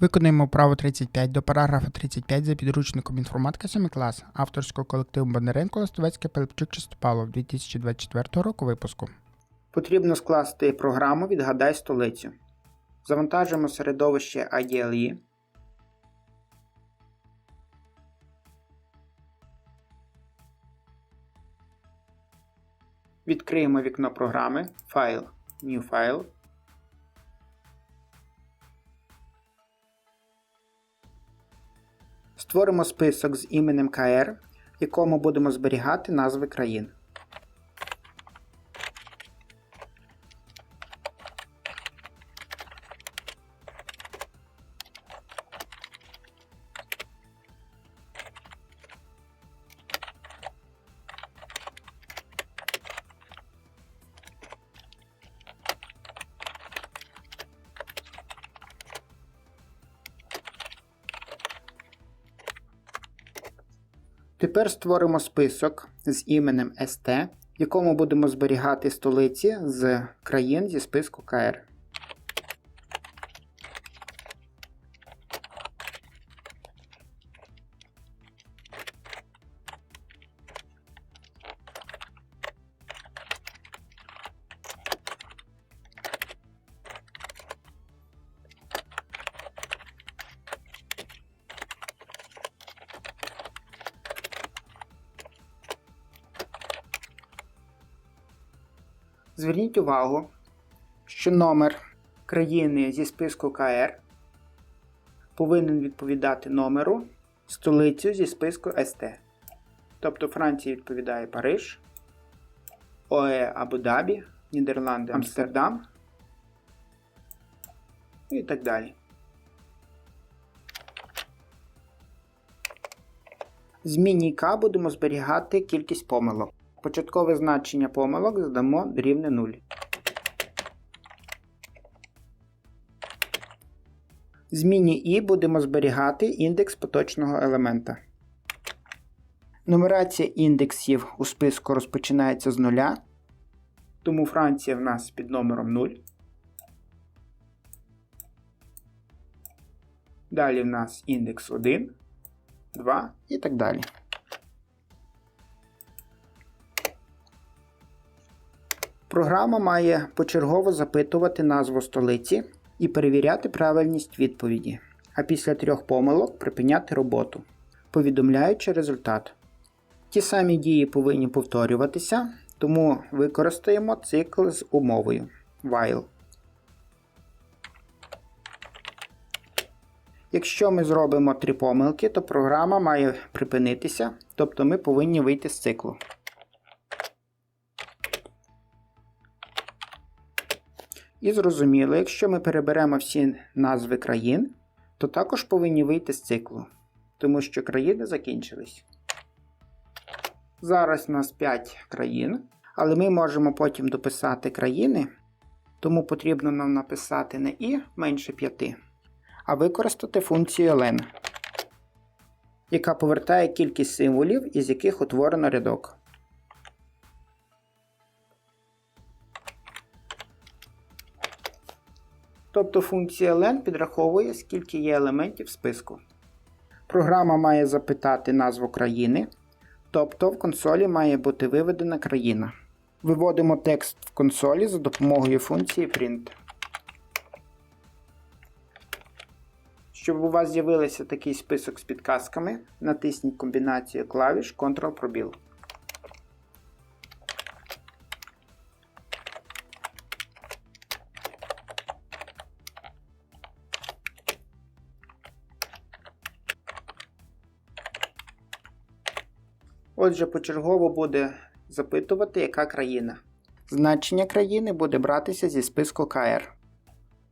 Виконуємо вправу 35 до параграфа 35 за підручником інформатика 7 клас авторського колективу Бондаренко Ластовецьке Пилипчук Чистопалов 2024 року випуску. Потрібно скласти програму Відгадай столицю. Завантажимо середовище IDLE. Відкриємо вікно програми Файл New File. Створимо список з іменем КР, в якому будемо зберігати назви країн. Тепер створимо список з іменем СТ, в якому будемо зберігати столиці з країн зі списку КР. Зверніть увагу, що номер країни зі списку КР повинен відповідати номеру столицю зі списку СТ. Тобто Франція відповідає Париж, ОЕ Абу-Дабі, Нідерланди Амстердам і так далі. В зміні К будемо зберігати кількість помилок. Початкове значення помилок задамо рівне 0. Зміні І будемо зберігати індекс поточного елемента. Нумерація індексів у списку розпочинається з нуля, тому Франція в нас під номером 0. Далі в нас індекс 1, 2 і так далі. Програма має почергово запитувати назву столиці і перевіряти правильність відповіді, а після трьох помилок припиняти роботу, повідомляючи результат. Ті самі дії повинні повторюватися, тому використаємо цикл з умовою while. Якщо ми зробимо три помилки, то програма має припинитися, тобто ми повинні вийти з циклу. І зрозуміло, якщо ми переберемо всі назви країн, то також повинні вийти з циклу, тому що країни закінчились. Зараз у нас 5 країн, але ми можемо потім дописати країни, тому потрібно нам написати не і менше 5, а використати функцію len, яка повертає кількість символів, із яких утворено рядок. Тобто функція len підраховує, скільки є елементів списку. Програма має запитати назву країни, тобто в консолі має бути виведена країна. Виводимо текст в консолі за допомогою функції print. Щоб у вас з'явився такий список з підказками, натисніть комбінацію клавіш Ctrl-пробіл. Отже, почергово буде запитувати, яка країна. Значення країни буде братися зі списку КР.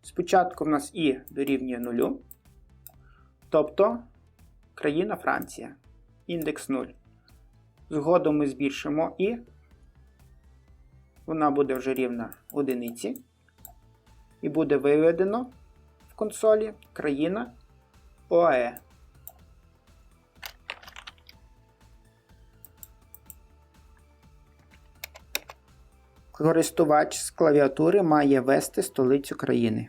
Спочатку в нас І дорівнює 0, тобто країна Франція. Індекс 0. Згодом ми збільшимо І. Вона буде вже рівна одиниці. І буде виведено в консолі країна ОАЕ. Користувач з клавіатури має ввести столицю країни.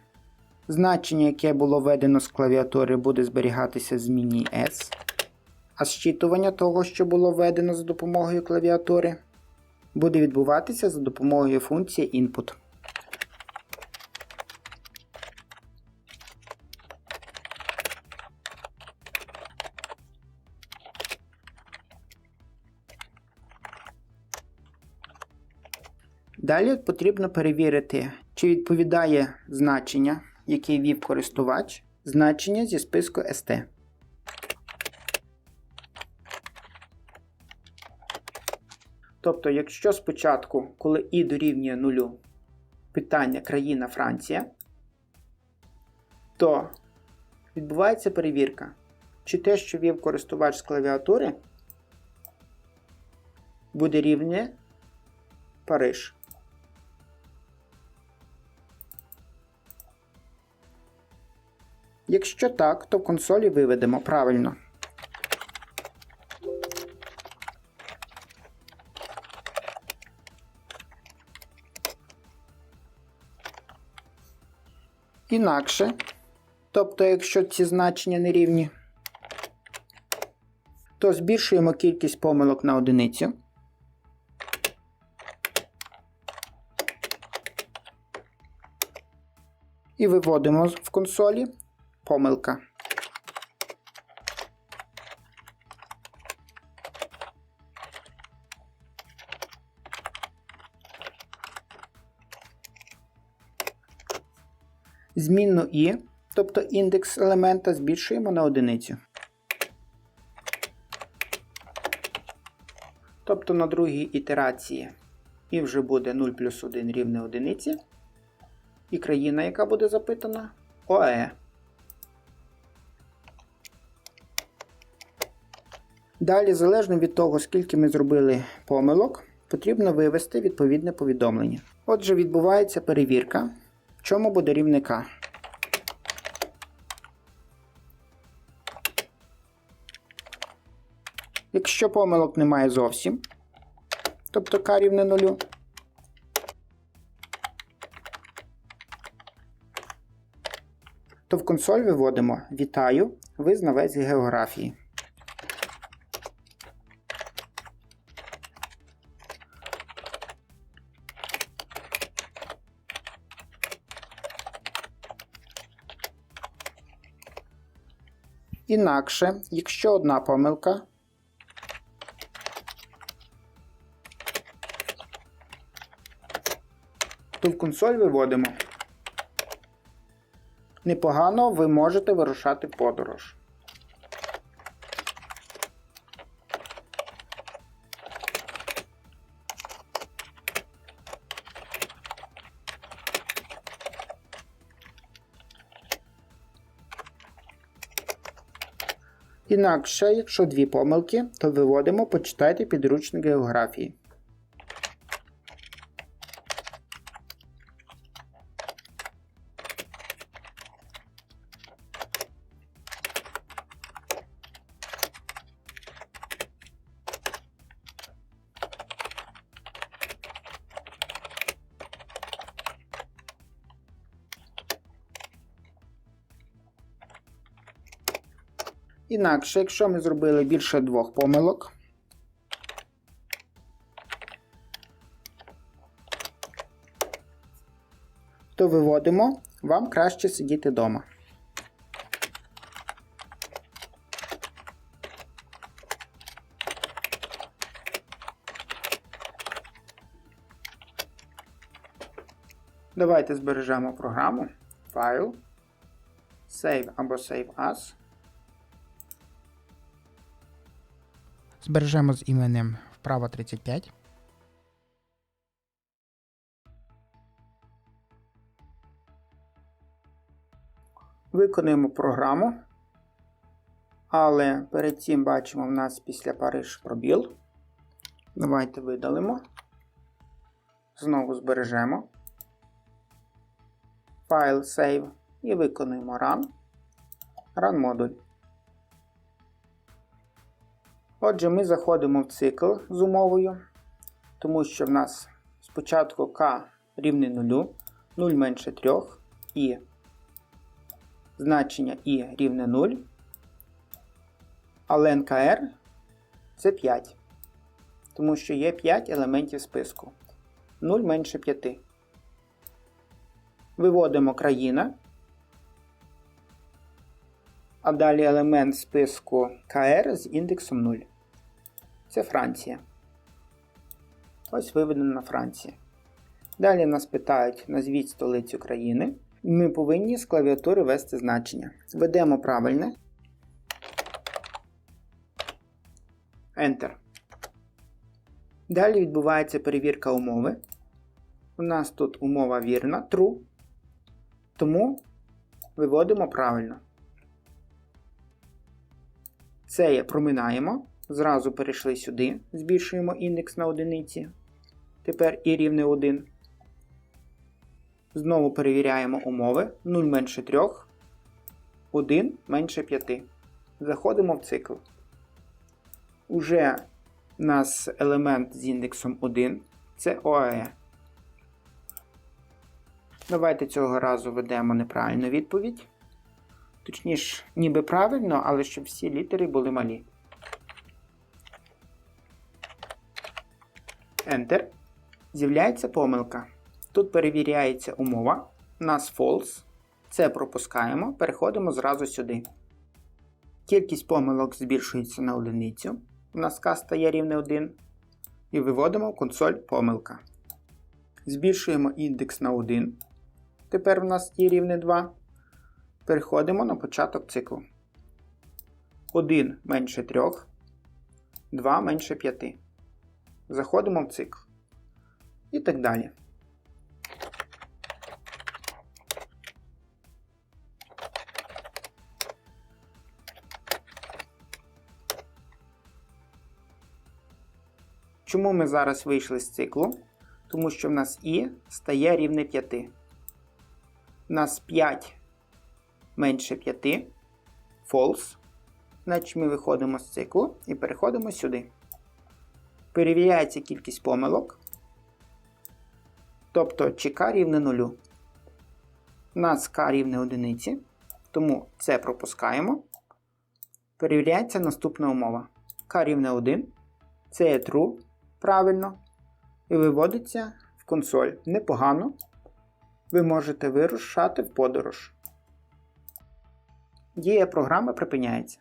Значення, яке було введено з клавіатури, буде зберігатися в змінній S, а зчитування того, що було введено за допомогою клавіатури, буде відбуватися за допомогою функції input. Далі потрібно перевірити, чи відповідає значення, яке ввів користувач, значення зі списку ST. Тобто, якщо спочатку, коли і дорівнює нулю, питання країна Франція, то відбувається перевірка, чи те, що ввів користувач з клавіатури, буде рівне Париж. Якщо так, то в консолі виведемо правильно. Інакше, тобто, якщо ці значення не рівні, то збільшуємо кількість помилок на одиницю. І виводимо в консолі помилка. Змінну і, тобто індекс елемента, збільшуємо на одиницю. Тобто на другій ітерації і вже буде 0 плюс 1 рівне одиниці. І країна, яка буде запитана, ОЕ. Далі, залежно від того, скільки ми зробили помилок, потрібно вивести відповідне повідомлення. Отже, відбувається перевірка, в чому буде рівника. Якщо помилок немає зовсім, тобто k рівне нулю, то в консоль виводимо Вітаю, ви знавець географії. Інакше, якщо одна помилка, то в консоль виводимо. Непогано ви можете вирушати подорож. Інакше, якщо дві помилки, то виводимо почитайте підручник географії. Інакше, якщо ми зробили більше двох помилок, то виводимо, вам краще сидіти вдома. Давайте збережемо програму, файл, Save або Save As. Збережемо з іменем вправа 35. Виконуємо програму. Але перед цим бачимо в нас після Париж пробіл. Давайте видалимо. Знову збережемо. Файл Save і виконуємо Run. Run модуль. Отже, ми заходимо в цикл з умовою, тому що в нас спочатку k рівне 0, 0 менше 3 і значення і рівне 0, а ln kr це 5, тому що є 5 елементів списку. 0 менше 5. Виводимо країна. А далі елемент списку КР з індексом 0. Це Франція. Ось виведена Франція. Далі нас питають назвіть столицю країни. Ми повинні з клавіатури ввести значення. Введемо правильне. Enter. Далі відбувається перевірка умови. У нас тут умова вірна, true. Тому виводимо правильно. Це є проминаємо. Зразу перейшли сюди, збільшуємо індекс на одиниці. Тепер і рівне 1. Знову перевіряємо умови. 0 менше 3, 1 менше 5. Заходимо в цикл. Уже у нас елемент з індексом 1 це ОАЕ. Давайте цього разу ведемо неправильну відповідь. Точніше, ніби правильно, але щоб всі літери були малі. Enter. З'являється помилка. Тут перевіряється умова. У нас false. Це пропускаємо. Переходимо зразу сюди. Кількість помилок збільшується на одиницю. У нас К стає рівне 1. І виводимо консоль помилка. Збільшуємо індекс на 1. Тепер у нас є рівне 2. Переходимо на початок циклу. 1 менше 3, 2 менше 5. Заходимо в цикл. І так далі. Чому ми зараз вийшли з циклу? Тому що в нас і стає рівне 5. У нас 5 менше 5. False. Значить ми виходимо з циклу і переходимо сюди. Перевіряється кількість помилок. Тобто чи k рівне 0. У нас k рівне 1. Тому це пропускаємо. Перевіряється наступна умова. k рівне 1. Це є true. Правильно. І виводиться в консоль. Непогано. Ви можете вирушати в подорож. Дія програми припиняється.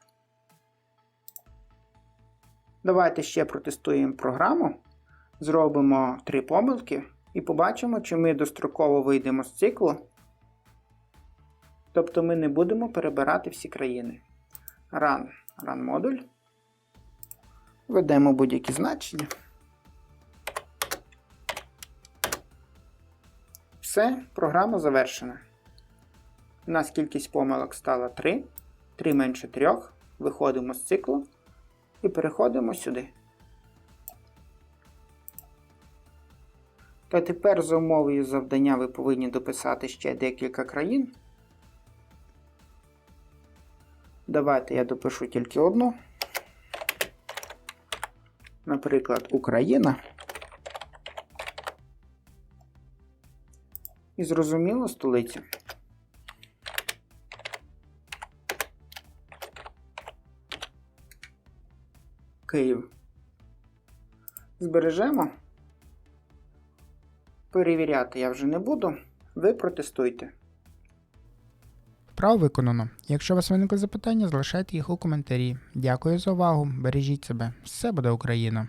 Давайте ще протестуємо програму. Зробимо три помилки і побачимо, чи ми достроково вийдемо з циклу. Тобто ми не будемо перебирати всі країни. Run, run модуль. Введемо будь-які значення. Все, програма завершена. У нас кількість помилок стала 3. 3 менше 3. Виходимо з циклу і переходимо сюди. Та тепер за умовою завдання ви повинні дописати ще декілька країн. Давайте я допишу тільки одну. Наприклад, Україна. І зрозуміло столицю. Київ. Збережемо. Перевіряти я вже не буду. Ви протестуйте. Право виконано. Якщо у вас виникли запитання, залишайте їх у коментарі. Дякую за увагу. Бережіть себе. Все буде Україна!